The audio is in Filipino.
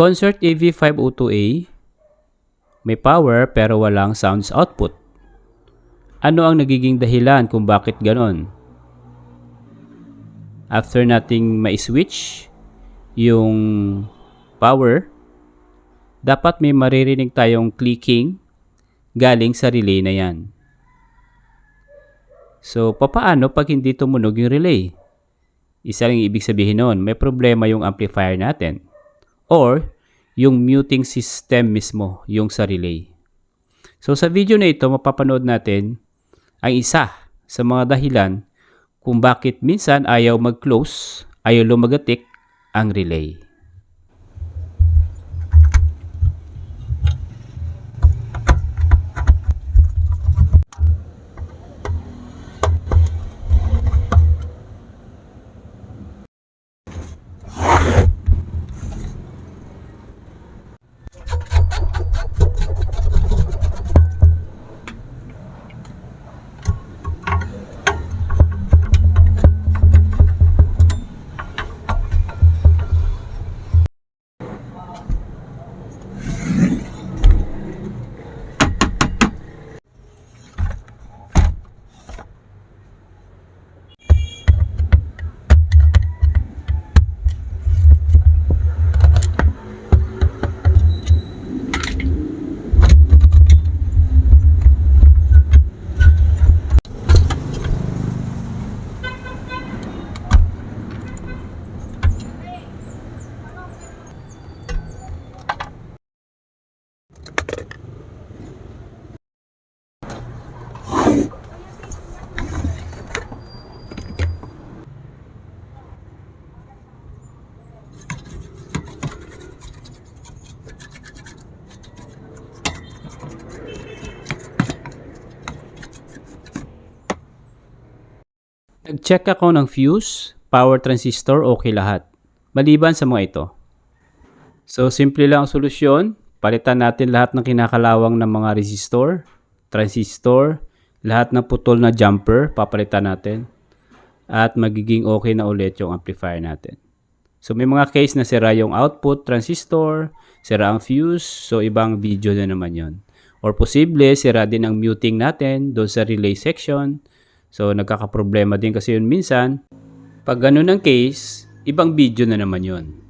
Concert AV502A may power pero walang sounds output. Ano ang nagiging dahilan kung bakit ganon? After nating ma-switch yung power, dapat may maririnig tayong clicking galing sa relay na yan. So, papaano pag hindi tumunog yung relay? Isa lang ibig sabihin nun, may problema yung amplifier natin. Or, yung muting system mismo, yung sa relay. So, sa video na ito, mapapanood natin ang isa sa mga dahilan kung bakit minsan ayaw mag-close, ayaw lumagatik ang relay. Nag-check ako ng fuse, power transistor, okay lahat. Maliban sa mga ito. So, simple lang ang solusyon. Palitan natin lahat ng kinakalawang ng mga resistor, transistor, lahat ng putol na jumper, papalitan natin. At magiging okay na ulit yung amplifier natin. So, may mga case na sira yung output transistor, sira ang fuse, so ibang video na naman yon. Or posible, sira din ang muting natin doon sa relay section. So, nagkakaproblema din kasi yun minsan. Pag ganun ang case, ibang video na naman yun.